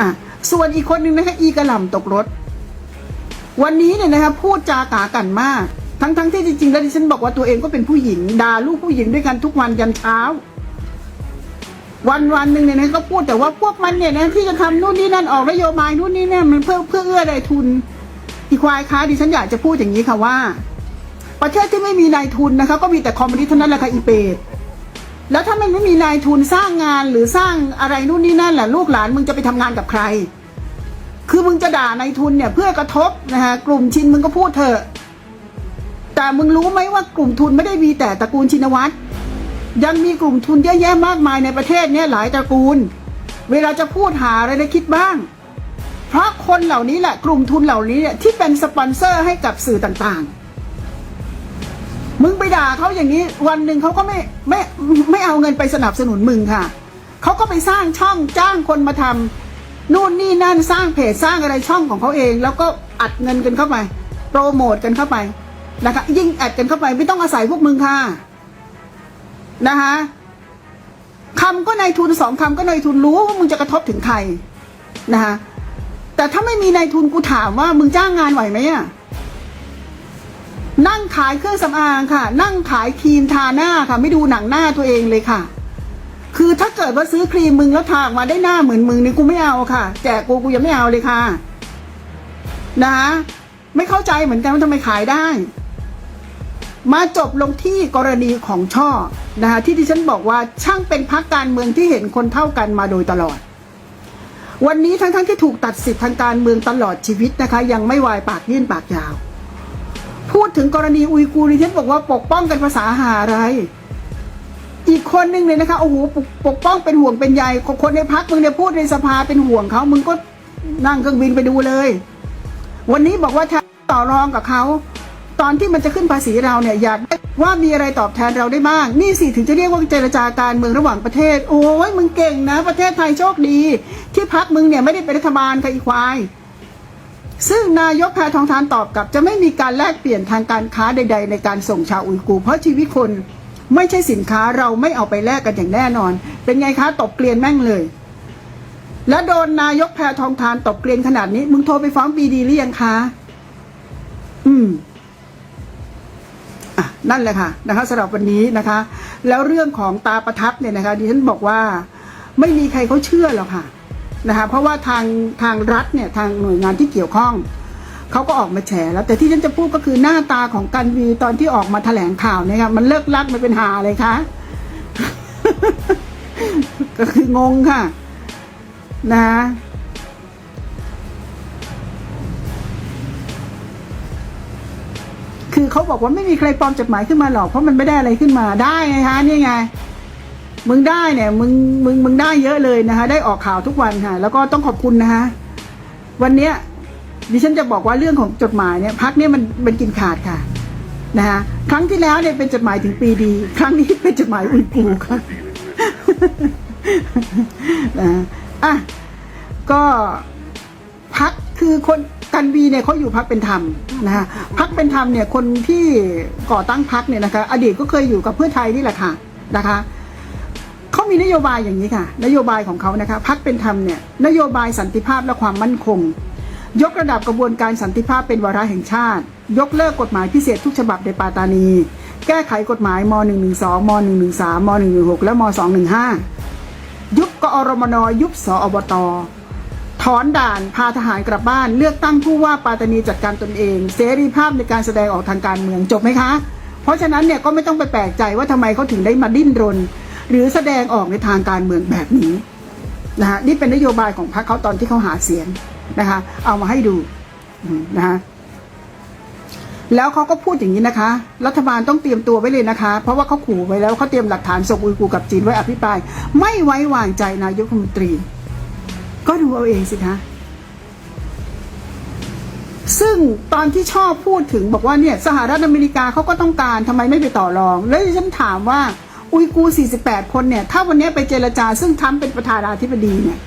อะส่วนอีกคนหนึ่งนะคะอีกระหล่ำตกรถ วันนี้เนี่ยนะคะพูดจากากันมาก ทั้งๆทที่จริงๆแล้วดิฉันบอกว่าตัวเองก็เป็นผู้หญิงด่าลูกผู้หญิงด้วยกันทุกวันยันเช้า วันวันหนึ่งเนี่ยนะก็พูดแต่ว่าพวกมันเนี่ยนะที่จะทำนู่นนี่นั่นออกนโยบายนู่นนี่นั่นมันเพื่อเพื่อเอื้อใดทุนอีควายค้าดิฉันอยากจะพูดอย่างนี้ค่ะว่า ประเทศที่ไม่มีนายทุนนะคะ ก็มีแต่คอมมิวนิสต์เท่านั้นแหละค่ะอีเปด แล้วถ้ามันไม่มีนายทุนสร้างงานหรือสร้างอะไรนู่นนี่นั่นแหละลูกหลานมึงจะไปทำงานกับใคร คือมึงจะด่านายทุนเนี่ยเพื่อกระทบนะคะกลุ่มชินมึงก็พูดเถอะ แต่มึงรู้ไหมว่ากลุ่มทุนไม่ได้มีแต่ตระกูลชินวัตรยังมีกลุ่มทุนเยอะแยะมากมายในประเทศเนี้หลายตระกูล เวลาจะพูดหาอะไรได้คิดบ้าง เพราะคนเหล่านี้แหละกลุ่มทุนเหล่านี้เนี่ยที่เป็นสปอนเซอร์ให้กับสื่อต่างๆ ไปด่าเขาอย่างนี้วันหนึ่งเขาก็ไม่ไม่ไม่เอาเงินไปสนับสนุนมึงค่ะเขาก็ไปสร้างช่องจ้างคนมาทำนู่นนี่นั่นสร้างเพจสร้างอะไรช่องของเขาเอง แล้วก็อัดเงินกันเข้าไป โปรโมทกันเข้าไปนะคะยิ่งอัดกันเข้าไปไม่ต้องอาศัยพวกมึงค่ะนะคะคำก็นายทุนสองคำก็นายทุนรู้ว่ามึงจะกระทบถึงใครนะคะแต่ถ้าไม่มีนายทุนกูถามว่ามึงจ้างงานไหวไหมอะ นั่งขายเครื่องสำอางค่ะ นั่งขายครีมทาหน้าค่ะ ไม่ดูหนังหน้าตัวเองเลยค่ะ คือถ้าเกิดว่าซื้อครีมมึงแล้วทาออกมาได้หน้าเหมือนมึงนี่กูไม่เอาค่ะ แจกกูกูยังไม่เอาเลยค่ะ นะคะไม่เข้าใจเหมือนกันว่าทำไมขายได้ มาจบลงที่กรณีของช่อนะคะที่ดิฉันบอกว่าช่างเป็นพักการเมืองที่เห็นคนเท่ากันมาโดยตลอด วันนี้ทั้งๆทที่ถูกตัดสิทธิ์ทางการเมืองตลอดชีวิตนะคะ ยังไม่วายปากยื่นปากยาว พูดถึงกรณีอุยกูร์ดิฉันบอกว่าปกป้องกันภาษาหาอะไร อีกคนนึงเลยนะคะโอ้โหปกปกป้องเป็นห่วงเป็นใยคนในพักมึงเนี่ยพูดในสภาเป็นห่วงเขามึงก็นั่งเครื่องบินไปดูเลย วันนี้บอกว่าต่อรองกับเขาตอนที่มันจะขึ้นภาษีเราเนี่ยอยากว่ามีอะไรตอบแทนเราได้บ้าง นี่สิถึงจะเรียกว่าเจรจาการเมืองระหว่างประเทศ โอ้ยมึงเก่งนะ ประเทศไทยโชคดี ที่พักมึงเนี่ยไม่ได้เป็นรัฐบาลกับอีควาย ซึ่งนายกแพทองทานตอบกลับ จะไม่มีการแลกเปลี่ยนทางการค้าใด ๆ ในการส่งชาวอุยกูร์เพราะชีวิตคนไม่ใช่สินค้าเราไม่เอาไปแลกกันอย่างแน่นอน เป็นไงคะตบเกลียนแม่งเลย แล้วโดนนายกแพทองทานตบเกลียนขนาดนี้ มึงโทรไปฟ้องปีดีหรือยังคะอืมอะนั่นแหละค่ะนะคะสำหรับวันนี้นะคะ แล้วเรื่องของตาประทับเนี่ยนะคะดิฉันบอกว่า ไม่มีใครเขาเชื่อหรอกค่ะ นะคะเพราะว่าทางทางรัฐเนี่ยทางหน่วยงานที่เกี่ยวข้องเขาก็ออกมาแฉแล้ว แต่ที่ฉันจะพูดก็คือหน้าตาของกันวีตอนที่ออกมาแถลงข่าวเนี่ยค่ะมันเลิกลักมันเป็นหาเลยคะก็คืองงค่ะ นะคือเขาบอกว่าไม่มีใครปลอมจดหมายขึ้นมาหรอกเพราะมันไม่ได้อะไรขึ้นมาได้ไงคะนี่ไง มึงได้เนี่ยมึงมึงมึงได้เยอะเลยนะคะ ได้ออกข่าวทุกวันค่ะ แล้วก็ต้องขอบคุณนะคะ วันเนี้ยดิฉันจะบอกว่าเรื่องของจดหมายเนี่ยพักเนี่ยมันมันกินขาดค่ะนะคะครั้งที่แล้วเนี่ยเป็นจดหมายถึงปีดี ครั้งนี้เป็นจดหมายอุยกูค่ะนะอะก็พักคือคนกันวีเนี่ยเขาอยู่พักเป็นธรรมนะคะพักเป็นธรรมเนี่ยคนที่ก่อตั้งพักเนี่ยนะคะ อดีตก็เคยอยู่กับเพื่อไทยนี่แหละค่ะนะคะ มีนโยบายอย่างนี้ค่ะ นโยบายของเขานะคะพักเป็นธรรมเนี่ยนโยบายสันติภาพและความมั่นคง ยกระดับกระบวนการสันติภาพเป็นวาระแห่งชาติ ยกเลิกกฎหมายพิเศษทุกฉบับในปาตานี แก้ไขกฎหมายม .112 ม .113 ม .116 และม .215 ยุบกอรมนยุบสอบตถอนด่านพาทหารกลับบ้าน เลือกตั้งผู้ว่าปาตานีจัดการตนเอง เสรีภาพในการแสดงออกทางการเมืองจบไหมคะ เพราะฉะนั้นเนี่ยก็ไม่ต้องไปแปลกใจว่าทำไมเขาถึงได้มาดิ้นรน หรือแสดงออกในทางการเมืองแบบนี้นะฮะนี่เป็นนโยบายของพรรคเขาตอนที่เขาหาเสียงนะคะ เอามาให้ดูนะคะแล้วเขาก็พูดอย่างนี้นะคะ รัฐบาลต้องเตรียมตัวไว้เลยนะคะ เพราะว่าเขาขู่ไว้แล้วเขาเตรียมหลักฐานส่งอุยกูกับจีนไว้อภิปราย ไม่ไว้วางใจนายกรัฐมนตรี ก็ดูเอาเองสิคะซึ่งตอนที่ชอบพูดถึงบอกว่าเนี่ย สหรัฐอเมริกาเขาก็ต้องการทำไมไม่ไปต่อรอง แล้วฉันถามว่า อุยกู 48 คนเนี่ย ถ้าวันนี้ไปเจรจา ซึ่งทำเป็นประธานาธิบดีเนี่ย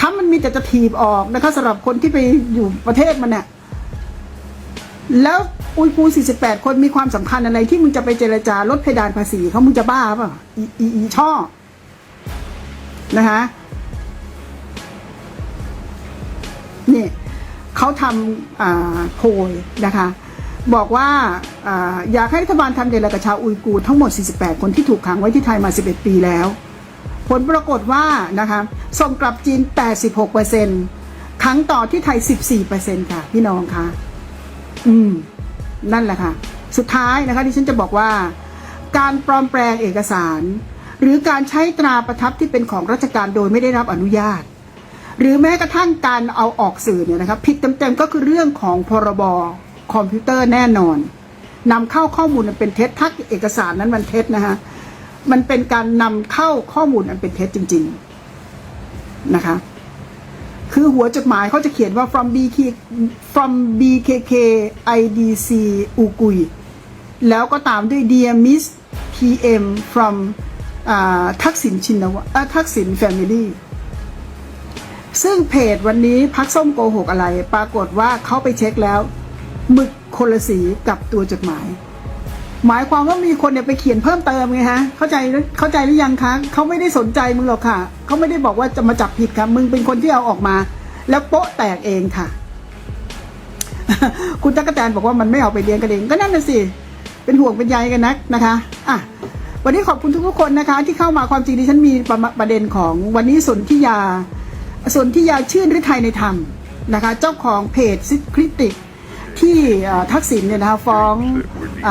ทำมันมีแต่จะถีบออกนะคะสำหรับคนที่ไปอยู่ประเทศมันเนี่ยแล้วอุยกู 48 คนมีความสำคัญอะไรที่มึงจะไปเจรจาลดเพดานภาษีเขามึงจะบ้าเปล่ะอีอีช่อนะคะนี่เขาทำอ่าโพยนะคะ บอกว่าออยากให้รัฐบาลทำอย่างไรกับชาวอุยกูทั้งหมด 48 คนที่ถูกขังไว้ที่ไทยมา 11 ปีแล้ว ผลปรากฏว่านะคะส่งกลับจีน 86%ครั้งต่อที่ไทย 14%ค่ะ พี่น้องคะอืม นั่นแหละค่ะ สุดท้ายนะคะที่ฉันจะบอกว่า การปลอมแปลงเอกสาร หรือการใช้ตราประทับที่เป็นของราชการโดยไม่ได้รับอนุญาต หรือแม้กระทั่งการเอาออกสื่อเนี่ยนะครับผิดเต็มๆก็คือเรื่องของพรบ คอมพิวเตอร์แน่นอนนำเข้าข้อมูลเป็นเท็จถ้าเอกสารนั้นมันเท็จนะคะมันเป็นการนำเข้าข้อมูลอันเป็นเท็จจริง ๆนะคะ คือหัวจดหมายเขาจะเขียนว่า from BK from BKK IDC อูกุยแล้วก็ตามด้วย Dear Miss PM from อ่าทักษิณชินวะอ่าทักษิณ Family ซึ่งเพจวันนี้พักส้มโกหกอะไร ปรากฏว่าเขาไปเช็คแล้ว หมึกคนละสีกับตัวจดหมาย หมายความว่ามีคนเนี่ยไปเขียนเพิ่มเติมไงฮะ เข้าใจเข้าใจหรือยังคะเขาไม่ได้สนใจมึงหรอกค่ะเขาไม่ได้บอกว่าจะมาจับผิดค่ะมึงเป็นคนที่เอาออกมา แล้วโป๊ะแตกเองค่ะ คุณตั๊กกะแตนบอกว่ามันไม่เอาไปเลี้ยงกันเองก็นั่นน่ะสิเป็นห่วงเป็นใยกันนักนะคะอะวันนี้ขอบคุณทุกคนนะคะ ที่เข้ามาความจริงดิฉันมีประประเด็นของวันนี้สนธิยาสนธิยาชื่นฤทัยในธรรมนะคะ เจ้าของเพจซิคริติก ที่ทักษิณเนี่ยนะคะฟ้องอ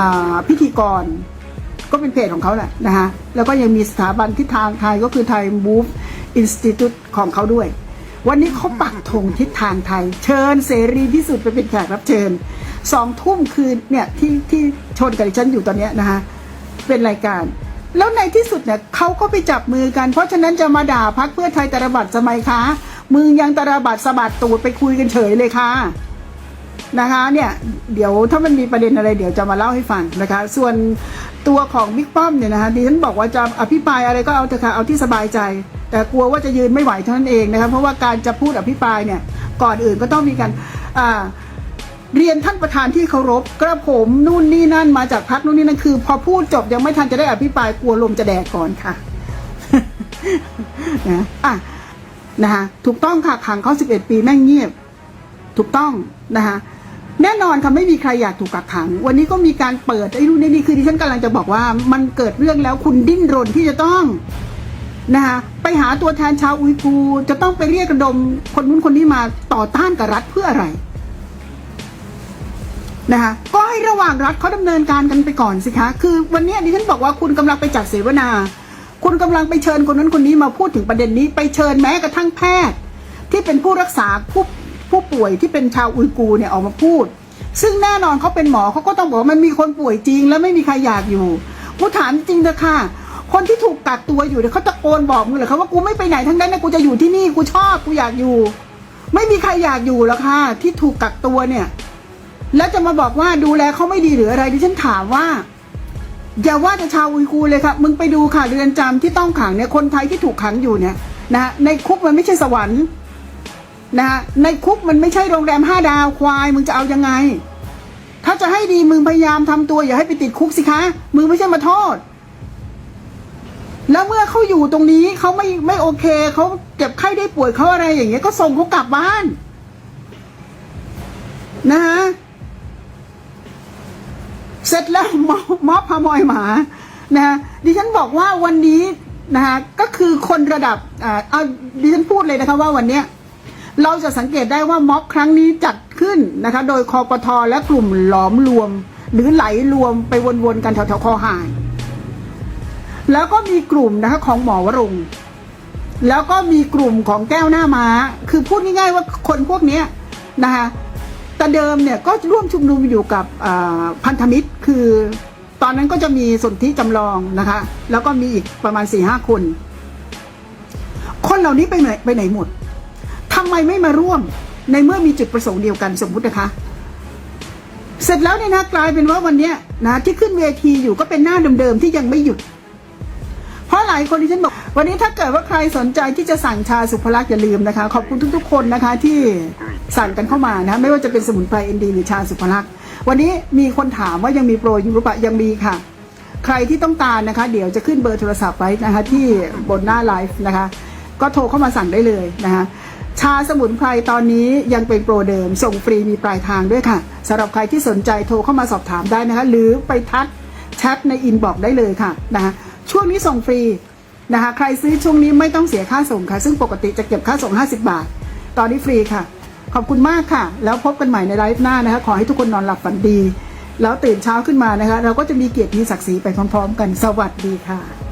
พิธีกร ก็เป็นเพจของเขาแหละนะคะแล้วก็ยังมีสถาบันทิศทางไทยก็คือไทย Move Institute ของเขาด้วย วันนี้เขาปักธงทิศทางไทย เชิญเสรีพิสุทธิไปเป็นแขกรับเชิญสองทุ่มคืนเนี่ยที่ที่ชนกับดิฉันอยู่ตอนเนี้ยนะคะเป็นรายการ แล้วในที่สุดเนี่ยเขาก็ไปจับมือกัน เพราะฉะนั้นจะมาด่าพักเพื่อไทยตระบัดสมัยคะมึงยังตระบัดสะบัดตูดไปคุยกันเฉยเลยค่ะ นะคะเนี่ยเดี๋ยวถ้ามันมีประเด็นอะไรเดี๋ยวจะมาเล่าให้ฟังนะคะ ส่วนตัวของบิ๊กป้อมเนี่ยนะคะดิฉันบอกว่าจะอภิปรายอะไรก็เอาเถอะค่ะเอาที่สบายใจ แต่กลัวว่าจะยืนไม่ไหวเท่านั้นเองนะคะเพราะว่าการจะพูดอภิปรายเนี่ยก่อนอื่นก็ต้องมีการอ่าเรียนท่านประธานที่เคารพกระผมนู่นนี่นั่นมาจากพักนู่นนี่นั่นคือ พอพูดจบยังไม่ทันจะได้อภิปรายกลัวลมจะแดกก่อนค่ะนะอะนะคะถูกต้องค่ะขังเขา11 ปีแม่งเงียบ ถูกต้องนะคะ แน่นอนค่ะไม่มีใครอยากถูกกักขัง วันนี้ก็มีการเปิดไอ้นู่นไอ้นี่คือดิฉันกำลังจะบอกว่า มันเกิดเรื่องแล้วคุณดิ้นรนที่จะต้องนะคะไปหาตัวแทนชาวอุยกูร์จะต้องไปเรียกระดมคนนู้นคนนี้มาต่อต้านกับรัฐเพื่ออะไรนะคะก็ให้ระหว่างรัฐเขาดำเนินการกันไปก่อนสิคะคือวันนี้ดิฉันบอกว่าคุณกำลังไปจัดเสวนา คุณกำลังไปเชิญคนนั้นคนนี้มาพูดถึงประเด็นนี้ ไปเชิญแม้กระทั่งแพทย์ ที่เป็นผู้รักษาผู้ ผู้ป่วยที่เป็นชาวอุยกูเนี่ยออกมาพูด ซึ่งแน่นอนเขาเป็นหมอเขาก็ต้องบอกว่ามันมีคนป่วยจริง แล้วไม่มีใครอยากอยู่กูถามจริงเถอะค่ะคนที่ถูกกักตัวอยู่เนี่ยเขาตะโกนบอกมึงเหรอคะว่ากูไม่ไปไหนทั้งนั้นนะกูจะอยู่ที่นี่กูชอบกูอยากอยู่ ไม่มีใครอยากอยู่หรอกค่ะ ที่ถูกกักตัวเนี่ย แล้วจะมาบอกว่าดูแลเขาไม่ดีหรืออะไรดิฉันถามว่า อย่าว่าแต่ชาวอุยกูเลยครับมึงไปดูค่ะเรือนจำที่ต้องขังเนี่ยคนไทยที่ถูกขังอยู่เนี่ยนะในคุกมันไม่ใช่สวรรค์ นะในคุกมันไม่ใช่โรงแรมห้าดาวควายมึงจะเอายังไง ถ้าจะให้ดีมึงพยายามทำตัวอย่าให้ไปติดคุกสิคะมึงไม่ใช่มาโทษ แล้วเมื่อเขาอยู่ตรงนี้เขาไม่ไม่โอเคเขาเจ็บไข้ได้ป่วยเขาอะไรอย่างเงี้ยก็ส่งเขากลับบ้าน นะฮะเสร็จแล้วมอบมอบพามอยหมานะฮะดิฉันบอกว่าวันนี้นะฮะก็คือคนระดับอ่าเอาดิฉันพูดเลยนะคะว่าวันเนี้ย เราจะสังเกตได้ว่าม็อบครั้งนี้จัดขึ้นนะคะ โดยคอปทอและกลุ่มหลอมรวม หรือไหลรวมไปวนๆกันแถวๆคอหายแล้วก็มีกลุ่มนะคะของหมอวรงแล้วก็มีกลุ่มของแก้วหน้าม้า คือพูดง่ายๆว่าคนพวกนี้นะคะแต่เดิมเนี่ยก็ร่วมชุมนุมอยู่กับพันธมิตรคือตอนนั้นก็จะมีสนธิจำลองนะคะ แล้วก็มีอีกประมาณสี่ห้าคน คนเหล่านี้ไปไหนไปไหนหมด มไม่มาร่วม ในเมื่อมีจุดประสงค์เดียวกันสมมุตินะคะ เสร็จแล้วเนี่ยนะกลายเป็นว่าวันเนี้ยนะที่ขึ้นเวทีอยู่ก็เป็นหน้าเดิมๆที่ยังไม่หยุด เพราะหลายคนที่ฉันบอก วันนี้ถ้าเกิดว่าใครสนใจที่จะสั่งชาสุภลักษณ์อย่าลืมนะคะ ขอบคุณทุก ๆ คนนะคะที่สั่งกันเข้ามานะไม่ว่าจะเป็นสมุนไพรเอ็นดีหรือชาสุภลักษณ์วันนี้มีคนถามว่ายังมีโปรอยู่หรือเปล่ายังมีค่ะใครที่ต้องการนะคะ เดี๋ยวจะขึ้นเบอร์โทรศัพท์ไว้นะคะ ที่บนหน้าไลฟ์นะคะ ก็โทรเข้ามาสั่งได้เลยนะคะ ชาสมุนไพรตอนนี้ยังเป็นโปรเดิม ส่งฟรีมีปลายทางด้วยค่ะสำหรับใครที่สนใจโทรเข้ามาสอบถามได้นะคะ หรือไปทักแชทในอินบอกได้เลยค่ะนะคะช่วงนี้ส่งฟรีนะคะ ใครซื้อช่วงนี้ไม่ต้องเสียค่าส่งค่ะ ซึ่งปกติจะเก็บค่าส่ง 50 บาท ตอนนี้ฟรีค่ะ ขอบคุณมากค่ะ แล้วพบกันใหม่ในไลฟ์หน้านะคะ ขอให้ทุกคนนอนหลับฝันดี แล้วตื่นเช้าขึ้นมานะคะ เราก็จะมีเกียรติมีศักดิ์ศรีไปพร้อม ๆ กันสวัสดีค่ะ